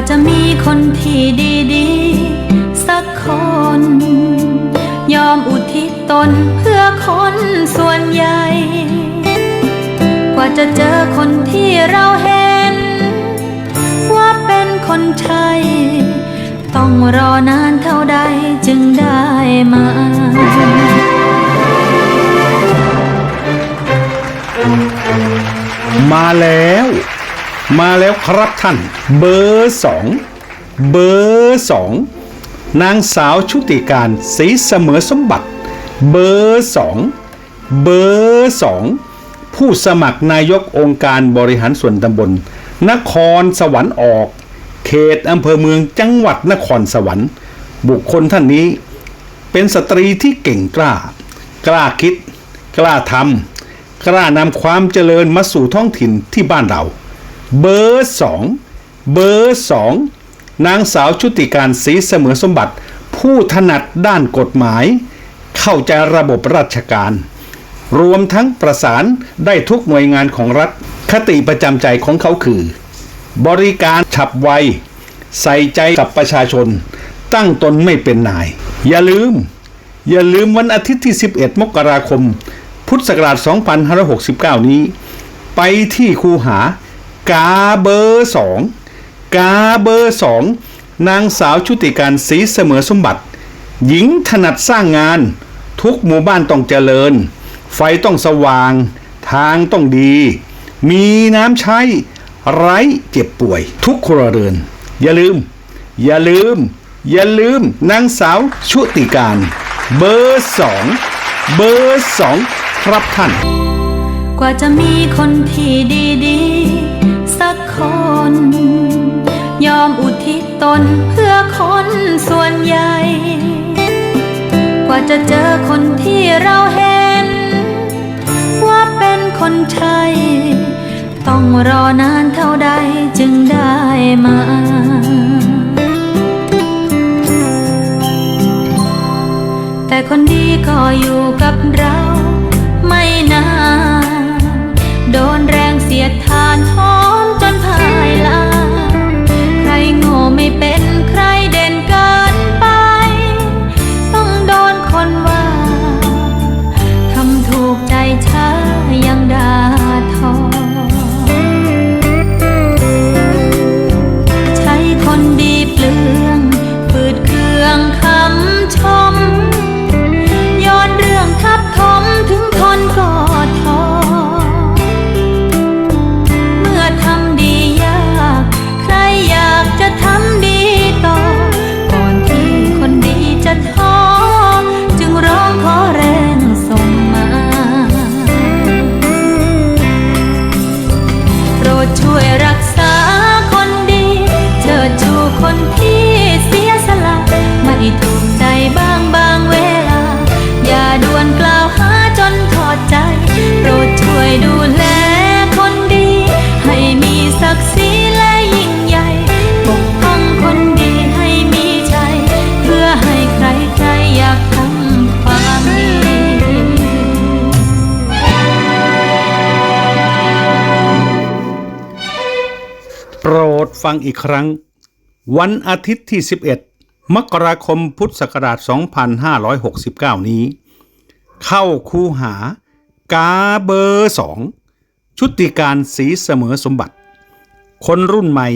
ว่าจะมีคนที่ดีๆ สักคน ยอมอุทิศตนเพื่อคนส่วนใหญ่ กว่าจะเจอคนที่เราเห็น ว่าเป็นคนใช่ต้องรอนานเท่าใดจึงได้มามาแล้ว มาแล้วครับท่าน เบอร์สองเบอร์สองนางสาวชุติการศรีเสมอสมบัติ เบอร์สองเบอร์สองผู้สมัครนายกองค์การบริหารส่วนตำบล นครสวรรค์ออก เขตอำเภอเมืองจังหวัดนครสวรรค์ บุคคลท่านนี้ เป็นสตรีที่เก่งกล้า กล้าคิด กล้าทำกล้านำความเจริญมาสู่ท้องถิ่นที่บ้านเรา เบอร์สองเบอร์สองนางสาวชุติการศรีเสมอสมบัติ ผู้ถนัดด้านกฎหมาย เข้าใจระบบราชการ รวมทั้งประสานได้ทุกหน่วยงานของรัฐ คติประจำใจของเขาคือ บริการฉับไว ใส่ใจกับประชาชน ตั้งตนไม่เป็นนาย อย่าลืม อย่าลืมวันอาทิตย์ที่ 11 มกราคม พุทธศักราช 2569 นี้ ไปที่คูหา กาเบอร์สองกาเบอร์สองนางสาวชุติการศรีเสมอสมบัติ หญิงถนัดสร้างงาน ทุกหมู่บ้านต้องเจริญ ไฟต้องสว่าง ทางต้องดี มีน้ำใช้ไร้เจ็บป่วย ทุกครัวเรือน อย่าลืม อย่าลืม อย่าลืมนางสาวชุติการ เบอร์สองเบอร์สองครับท่าน กว่าจะมีคนที่ดีๆ สักคน ยอมอุทิศตนเพื่อคนส่วนใหญ่ กว่าจะเจอคนที่เราเห็น ว่าเป็นคนใช่ต้องรอนานเท่าใดจึงได้มา รดฟังอีกครั้ง วันอาทิตย์ที่ 11 มกราคมพุทธศักราช 2569 นี้ เข้าคูหากาเบอร์สองชุติการสีเสมอสมบัติ คนรุ่นใหม่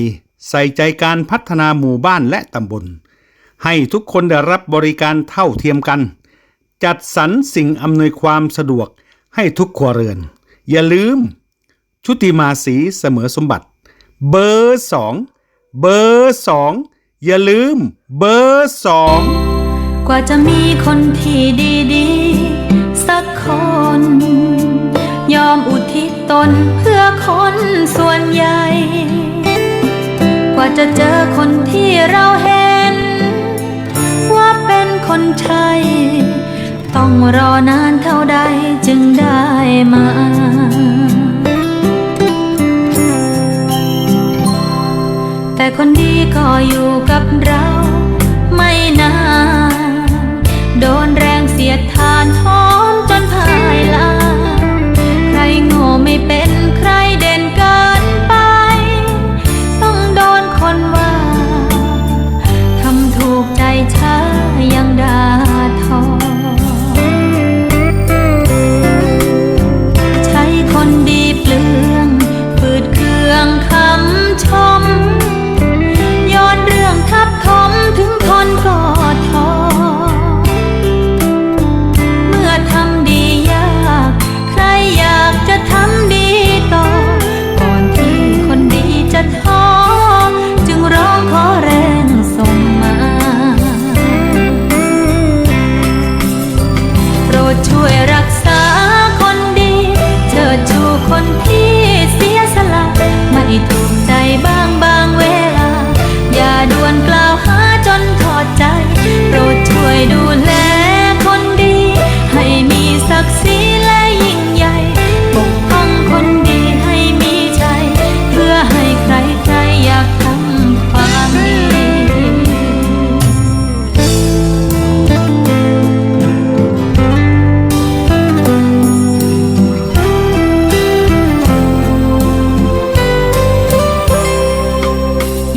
ใส่ใจการพัฒนาหมู่บ้านและตำบล ให้ทุกคนได้รับบริการเท่าเทียมกัน จัดสรรสิ่งอำนวยความสะดวกให้ทุกครัวเรือน อย่าลืม ชุติมาสีเสมอสมบัติ เบอร์สองเบอร์สองอย่าลืมเบอร์สองกว่าจะมีคนที่ดีๆ สักคน ยอมอุทิศตนเพื่อคนส่วนใหญ่ กว่าจะเจอคนที่เราเห็น ว่าเป็นคนใช่ต้องรอนานเท่าใดจึงได้มา ก็อยู่กับเรา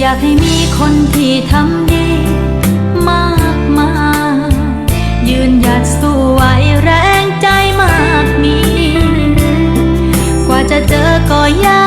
อยากให้มีคนที่ทำดีมากมายยืนหยัดสู้ไหวแรงใจมากมี กว่าจะเจอก็ยาก